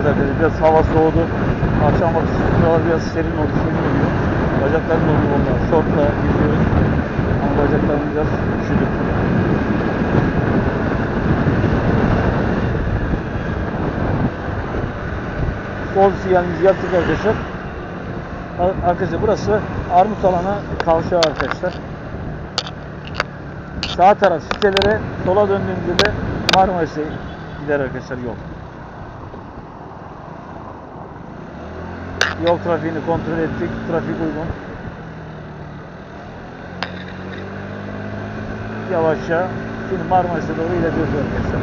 Biraz hava soğudu. Akşam vakti şuralar biraz serin oldu, serin oluyor. Bacaklarım dolu valla. Şortla geziyoruz. Ama bacaklarım biraz üşüdü. Sol sinyalimizi yaptık arkadaşlar. Ar- Arkadaşlar burası Armut alana kavşağı arkadaşlar. Sağ taraf sitelere, sola döndüğümüzde de Marmaris'e gider arkadaşlar yol. Yol trafiğini kontrol ettik. Trafik uygun. Yavaşça şimdi Marmaris'e doğru ilerliyoruz arkadaşlar.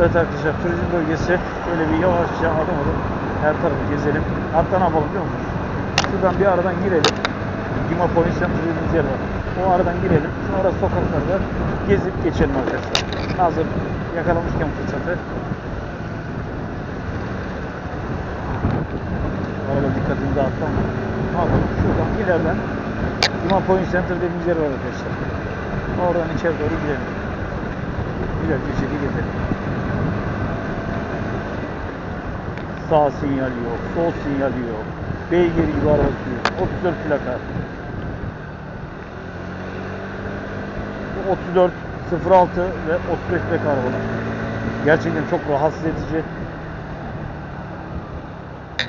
Evet arkadaşlar turizm bölgesi şöyle bir yavaşça adım adım her tarafı gezelim. Hatta ne yapalım biliyor musunuz? Şuradan bir aradan girelim. Dima Center dediğimiz yer var. O aradan girelim. Sonra sokaklarda gezip geçelim arkadaşlar. Hazır yakalamışken fırsatı. Arada ama. Ne yapalım? Şuradan ileriden Dima Point Center dediğimiz yer var arkadaşlar. Oradan içeri doğru girelim. Güzel bir şekilde gezelim. Sağ sinyal yok, sol sinyal yok. Beygir gibi arabası yok. 34 plaka. Bu 34, 06 ve 35 plaka arabalar. Gerçekten çok rahatsız edici.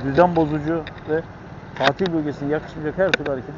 Düzen bozucu ve tatil bölgesine yakışmayacak her türlü hareket